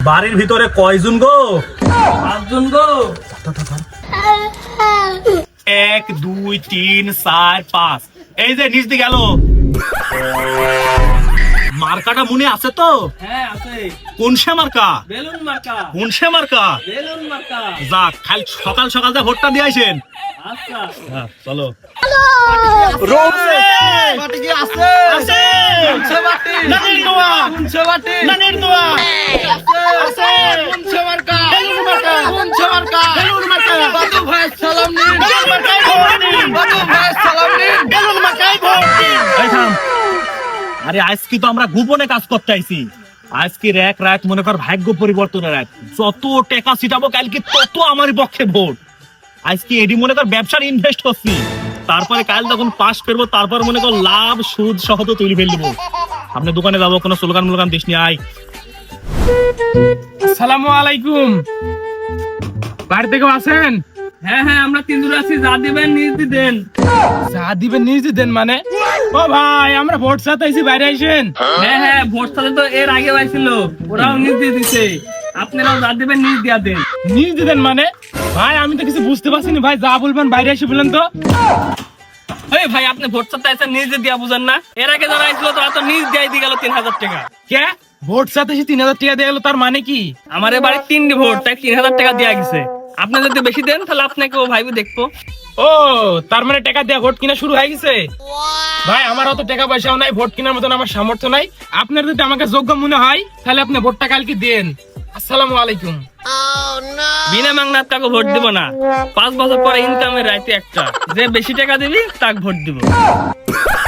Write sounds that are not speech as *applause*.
বাড়ির ভিতরে কয়জন গো? পাঁচজন গো। এক দুই তিন চার পাঁচ। এই যে নিচ দিয়ে গেল। মার্কাটা মনে আছে তো? হ্যাঁ আছে। কোন সে মার্কা? বেলুন মার্কা। কোন সে মার্কা? বেলুন মার্কা। যাক খাল সকাল সকাল যা ভোটটা দিয়ে আসেন আচ্ছা। হ্যাঁ, চলো আছে? আছে! কোনছে পাটি নানির দোয়া কোনছে পাটি নানির দোয়া আছে। কোনছে মার্কা বেলুন মার্কা কোনছে মার্কা বেলুন মার্কা বাদু ভাই সালাম নিন। বেলুন মার্কায় ভোট দিন। বাদু ভাই সালাম নিন। বেলুন মার্কায় ভোট দিন। এই থাম। আরে আজকে তো আমরা গোপনে কাজ করতে আইছি। আজকের এক রাত মনে কর ভাগ্য পরিবর্তনের রাত যত টাকা ছিটাবো কালকে তত আমার পক্ষে ভোট। আজকে এডি মনে কর ব্যবসার ইনভেস্ট করছি। তারপরে কাল যখন পাস করব তারপর মনে কর লাভ সুদ সহ তো তুলে ফেলব। আপনি দোকানে যাব কোনো স্লোগান মোলগান দিস নি আয়। আসসালামু আলাইকুম। বাড়ি থেকে আছেন? হ্যাঁ হ্যাঁ আমরা তিনজন আছি যা দিবেন নিজ দেন। যা দিবেন নিজ দেন মানে? ও ভাই আমরা ভোট সাথে আইছি বাইরে আইসেন। হ্যাঁ হ্যাঁ ভোট সাথে তো এর আগে ওরাও নিজ দিয়ে দিছে। আপনারাও যা দিবেন নিজ দিয়া দেন। নিজ দেন মানে? ভাই আমি তো কিছু বুঝতে পারছি না ভাই যা বলবেন বাইরে এসে বলেন তো। এই ভাই আপনি ভোট নিজ দিয়া বুঝেন না। এর আগে যারা তারা তো নিজ দিয়ে দিয়ে গেল তিন হাজার টাকা। কে? ভোট সাথে তিন হাজার টাকা দিয়ে গেলো তার মানে কি? আমার এ বাড়ির তিনটি ভোট তাই তিন হাজার টাকা দেওয়া গেছে। আপনি যদি বেশি দেন তাহলে আপনাকেও ভাইবে দেখব। ও তার মানে টাকা দেওয়া ভোট কিনা শুরু হয়ে গেছে? ভাই আমার অত টাকা পয়সাও নাই ভোট কেনার মতন আমার সামর্থ্য নাই। আপনার যদি আমাকে যোগ্য মনে হয় তাহলে আপনি ভোটটা কালকে দেন। আসসালামু আলাইকুম। বিনা মাংনার তাকে ভোট দিব না। পাঁচ বছর পরে ইনকামের রাইতে একটা। যে বেশি টাকা দিবি তাকে ভোট দিব। *laughs*